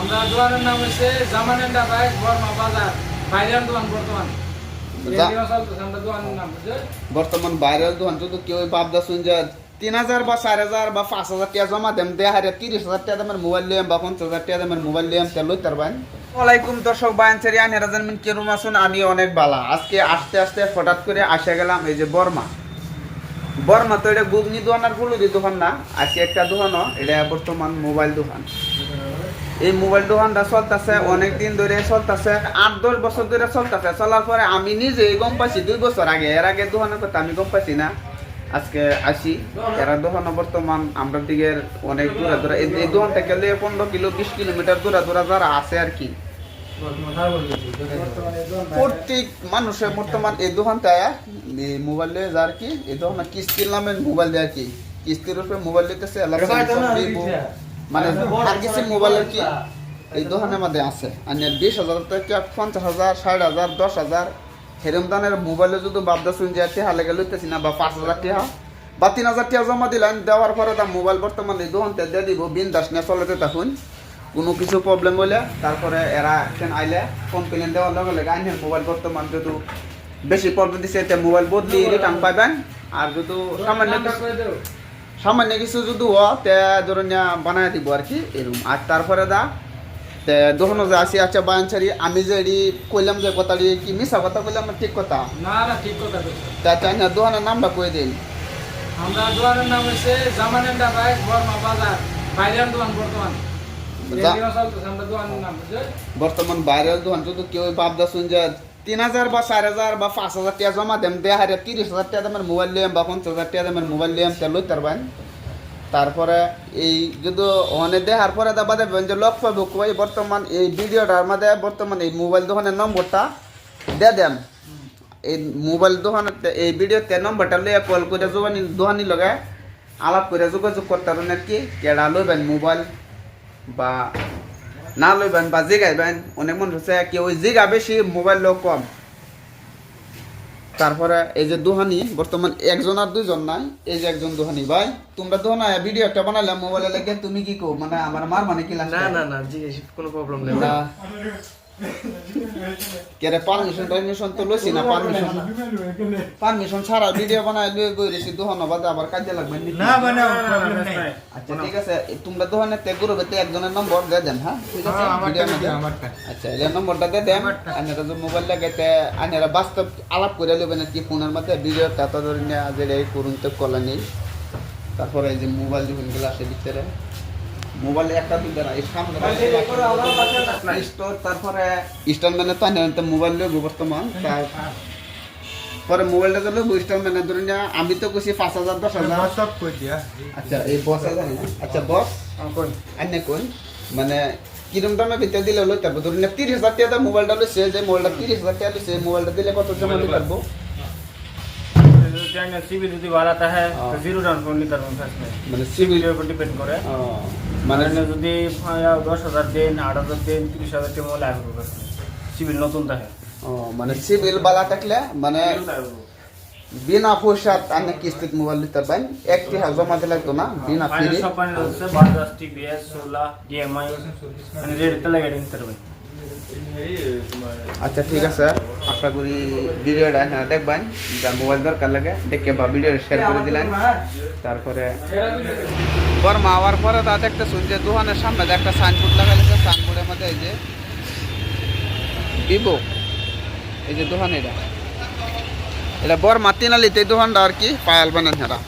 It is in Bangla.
আমরা দোকানের নাম হচ্ছে বর্মা বাজার বাইরের দোকান বর্তমান। বর্তমান ভাইরাল দোকান যদি কেউ ভাবদা শুন যে তিন হাজার বা চার হাজার বা পাঁচ হাজার টাকা জমা দেম দেয় হারে তিরিশ হাজার টাকা দামের মোবাইল লিয়াম বা পঞ্চাশ হাজার টাকা দামের মোবাইল লিয়াম তে লই তারবান ওয়ালাইকুম দর্শক বায়ান সেরি আনি রাজান মিন কেরুম আসুন আমি অনেক বালা। আজকে আস্তে আস্তে হঠাৎ করে আসে গেলাম এই যে বর্মা। বর্মা তো এটা গুগনি দোকান আর গুলুদি দোকান না আজকে একটা দোকানও এটা বর্তমান মোবাইল দোকান। এই মোবাইল দোকানটা চলতেছে, অনেক দিন ধরে চলতেছে, আট, দশ বছর ধরে চলতেছে। চলার পরে আমি নিজে গম পাইছি, দুই বছর আগে। এর আগে দোকানের কথা আমি গম পাইছি না। আজকে আসি। এরা দোকান বর্তমান আমরা দিকে অনেক দূরে দূরে। এই এই দোকান থেকে লিয়ে পনেরো কিলো, বিশ কিলোমিটার দূরে দূরে যারা আছে আর কি। প্রত্যেক মানুষের বর্তমান এই দোকানটা মোবাইল দিয়ে যার কি, এই দোকানে কিস্তির নামে মোবাইল দেয় আর কি। কিস্তির উপরে মোবাইল দিতেছে মানে কিছু মোবাইলের কি এই দোকানের মধ্যে আছে। আর বিশ হাজার থেকে পঞ্চাশ হাজার, ষাট হাজার, দশ হাজার। হেরম দানের মোবাইলে যদি বাবদা শুন যে টেহা লেগে লইতেছি না, বা পাঁচ হাজার টেহা। বা তিন হাজার টেহা জমা দিলেন, দেওয়ার পরে তার মোবাইল বর্তমানে দোকানতে দিয়ে দিব, বিন্দাস নিয়ে চলাতে থাকুন কোনো কিছু প্রবলেম হইলে, তারপরে এরা এখানে আইলে কমপ্লেন দেওয়ার লগে লগে আইনের মোবাইল বর্তমান যদি বেশি প্রবলেম এতে মোবাইল বদলি রিটার্ন পাইবেন। আর যদি সামান্য সামান্য কিছু যদি হ তে ধরুন বানায় দিব আর কি এরকম। আর তারপরে দা তে দোকানে যে আসি আচ্ছা বায়ানছাড়ি আমি যে এডি কইলাম যে কথাটি কি মিশা কথা কইলাম না ঠিক কথা? না না ঠিক কথা তা চাই না দোকানের নামটা কই দিন? আমরা দোকানের নাম হচ্ছে জামান এন্টারপ্রাইজ বর্মা বাজার বাইরের দোকান বর্তমান। বর্তমান ভাইরাল দোকান যদি কেউ ভাবদা শুন যে তিন হাজার বা চার হাজার বা পাঁচ হাজার টাকা জমা দেম, দেয় হারে তিরিশ হাজার টাকা দামের মোবাইল লিয়াম বা পঞ্চাশ হাজার টাকা দামের মোবাইল লিয়াম তে লই তারবেন তারপরে এই যদি ওখানে দেখার পরে দাবা দেবেন যে লক পাবো কই বর্তমান এই ভিডিওটার মধ্যে বর্তমান এই মোবাইল দোকানের নম্বরটা দিয়ে দেন এই মোবাইল দোকানের এই ভিডিওতে নম্বরটা লইয়া কল করে যোগানি দোকানি লগে আলাপ করে যোগাযোগ করতে পারেন আর কি, কেডা লইবেন মোবাইল বা না লইবেন বা জিগাইবেন অনেক মানুষ ওই কেউ জিগা বেশি মোবাইল লোক কম। তারপরে এই যে দোহানি বর্তমান একজন আর দুইজন নাই এই যে একজন দোহানি ভাই তোমরা দোহানা ভিডিও একটা বানাইলাম মোবাইলে লেগে তুমি কি কো মানে আমার মার মানে কি না না না জি কোনো প্রবলেম নেই। কেরে পারমিশন পারমিশন তো লইছি না পারমিশন পারমিশন ছাড়া ভিডিও বানাই লই গই রেছি দোহানো বাদে আবার কাজে লাগবে নি? না বানাও প্রবলেম নাই আচ্ছা ঠিক আছে তোমরা দোহানে তে গ্রুপে তে একজনের নম্বর দিয়ে দেন হ্যাঁ ঠিক আছে হ্যাঁ, ভিডিও মধ্যে। আমারটা। আচ্ছা এই নম্বরটা দিয়ে দেন আনেরা যে মোবাইল লাগাইতে আনেরা বাস্তব আলাপ করে লবেন কি ফোনের মধ্যে ভিডিও তা ধরে নিয়ে আজ এই করুন তো কলা নেই তারপরে এই যে মোবাইল যখনগুলো আসে ভিতরে মোবাইলে একটা দুইটা না এই সামনে স্টোর তারপরে ইনস্টলমেন্টে তো আনে তো মোবাইল লইব বর্তমান তার- পরে মোবাইলটা তো লইব ইনস্টলমেন্টে ধরে নিয়ে আমি তো কইছি পাঁচ হাজার দশ হাজার। সব কই দিয়া? আচ্ছা এই বস আছে না? আচ্ছা বস কোন? আন্য কোন? মানে কিরম দামে ভিতরে দিলে লই তারপর ধরুন না তিরিশ হাজার টাকা মোবাইলটা লইছে যে মোবাইলটা তিরিশ হাজার টাকা লইছে মোবাইলটা দিলে কত জমা লই পারব? চাইনা সিবি যদি ভালো থাকে হ্যাঁ। তো জিরো ডাউন ফোন নিতে পারবেন ফার্স্ট মানে সিবির সিভিল উপর ডিপেন্ড করে। মানে মানে যদি আহ, দশ হাজার দিন আট হাজার দিন তিরিশ হাজার টাকা মূল্য আসবে সিবিল নতুন থাকে ও, মানে সিভিল বালা থাকলে মানে বিনা পয়সা আপনি কিস্তিতে মোবাইল নিতে পারেন একটি হাজার জমা দিলে লাগতো না বিনা ফ্রি ফাইনাল সব ফাইনাল হচ্ছে বাজাজ টিভিএস সোলা ডিএমআই মানে রেটতে লাগে নিতে পারবেন। আচ্ছা ঠিক আছে। আশা করি ভিডিওটা হ্যাঁ দেখবেন। যার মোবাইল দরকার লাগে, দেখে বা ভিডিও শেয়ার করে দিলেন। তারপরে বর্মা হওয়ার পরে তা দেখতে শুনছে দোকানের সামনে যে একটা সাইনবোর্ড লাগাইছে সাইনবোর্ডের মধ্যে এই যে ভিভো এই যে দোকান এটা। এটা বর্মা তিনালিতে এই দোকানটা আর কি পায়াল বানান হেরা।